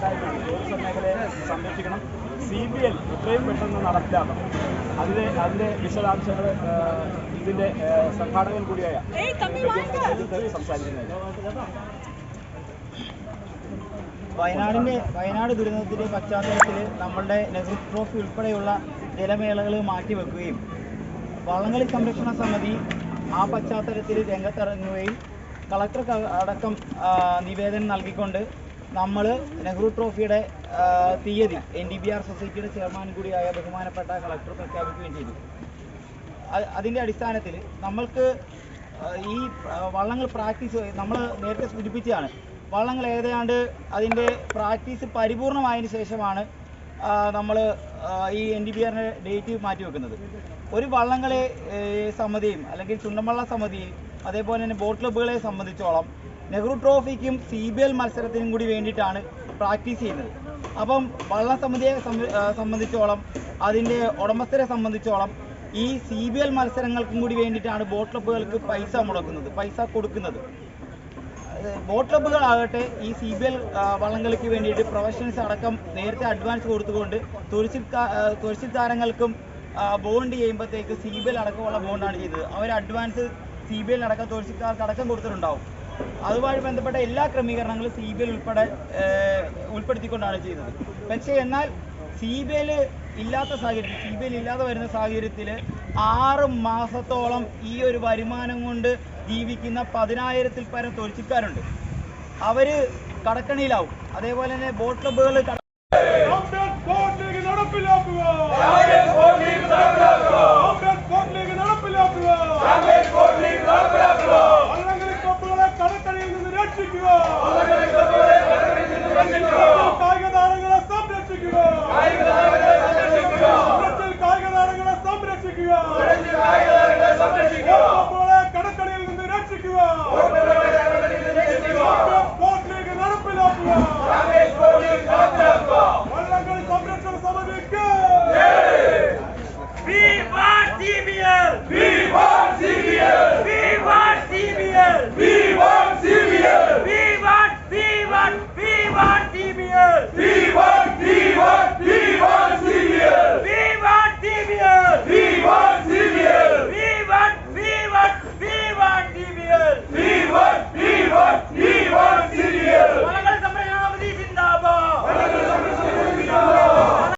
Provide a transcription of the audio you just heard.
Tourism മേഖലയെ സംരക്ഷിക്കണം. C B L എത്രയും പെട്ടെന്ന് നടപ്പിലാക്കണം. അതിന്റെ അതിന്റെ വിശദാംശങ്ങൾ ഇതിന്റെ സംഘാടകൻ കൂടിയായ സംസാരിക്കുന്നത് വയനാടിന്റെ വയനാട് ദുരന്തത്തിന്റെ പശ്ചാത്തലത്തിൽ നമ്മളുടെ നെഹ്റു ട്രോഫി ഉൾപ്പെടെയുള്ള ജലമേളകൾ മാറ്റിവെക്കുകയും വള്ളംകളി സംരക്ഷണ സമിതി ആ പശ്ചാത്തലത്തിൽ രംഗത്തിറങ്ങുകയും കളക്ടർ അടക്കം നിവേദനം നൽകിക്കൊണ്ട് നമ്മൾ നെഹ്റു ട്രോഫിയുടെ തീയതി എൻ ഡി ബി ആർ സൊസൈറ്റിയുടെ ചെയർമാൻ കൂടിയായ ബഹുമാനപ്പെട്ട കളക്ടർ പ്രഖ്യാപിക്കുകയും ചെയ്തു. അതിന്റെ അടിസ്ഥാനത്തിൽ നമ്മൾക്ക് ഈ വള്ളങ്ങൾ പ്രാക്ടീസ് നമ്മൾ നേരത്തെ സൂചിപ്പിച്ചതാണ് വള്ളങ്ങൾ ഏതാണ്ട് അതിന്റെ പ്രാക്ടീസ് പരിപൂർണമായതിനു ശേഷമാണ് നമ്മൾ ഈ എൻ ഡി ബി ആറിന്റെ ഡേറ്റ് മാറ്റി വെക്കുന്നത്. ഒരു വള്ളങ്ങളെ സമിതിയും അല്ലെങ്കിൽ ചുണ്ടൻവള്ള സമിതിയും അതേപോലെ തന്നെ ബോട്ട് ക്ലബ്ബുകളെ സംബന്ധിച്ചോളം നെഹ്റു ട്രോഫിക്കും സി ബി എൽ മത്സരത്തിനും കൂടി വേണ്ടിയിട്ടാണ് പ്രാക്ടീസ് ചെയ്യുന്നത്. അപ്പം വള്ള സമിതിയെ സംബന്ധിച്ചോളം അതിന്റെ ഉടമസ്ഥരെ സംബന്ധിച്ചോളം ഈ സി ബി എൽ മത്സരങ്ങൾക്കും കൂടി വേണ്ടിയിട്ടാണ് ബോട്ട് ക്ലബ്ബുകൾക്ക് പൈസ മുടക്കുന്നത് പൈസ കൊടുക്കുന്നത്. ബോട്ട് ക്ലബ്ബുകളാകട്ടെ ഈ സി ബി എൽ വള്ളംകളിക്ക് വേണ്ടിയിട്ട് പ്രൊഫഷണൽസ് അടക്കം നേരത്തെ അഡ്വാൻസ് കൊടുത്തുകൊണ്ട് തുഴച്ചിൽ താരങ്ങൾക്കും ബോണ്ട് ചെയ്യുമ്പോഴത്തേക്ക് സി ബി എൽ അടക്കമുള്ള ബോണ്ടാണ് ചെയ്തത്. അവർ അഡ്വാൻസ് സി ബി എൽ അടക്കം തുഴച്ചിൽക്കാർക്ക് അടക്കം കൊടുത്തിട്ടുണ്ടാവും. അതുമായി ബന്ധപ്പെട്ട എല്ലാ ക്രമീകരണങ്ങളും സി ബി ഐ ഉൾപ്പെടെ ഉൾപ്പെടുത്തിക്കൊണ്ടാണ് ചെയ്തത്. പക്ഷേ എന്നാൽ സി ബി ഐയിൽ ഇല്ലാത്ത സാഹചര്യത്തിൽ സി ബി ഐയിൽ ഇല്ലാതെ വരുന്ന സാഹചര്യത്തിൽ ആറ് മാസത്തോളം ഈ ഒരു വരുമാനം കൊണ്ട് ജീവിക്കുന്ന പതിനായിരത്തിൽ പരം തൊഴിച്ചിക്കാരുണ്ട് അവർ കടക്കണിയിലാവും. അതേപോലെ തന്നെ ബോട്ട് ക്ലബ്ബുകൾ നടപ്പിലാക്കുക.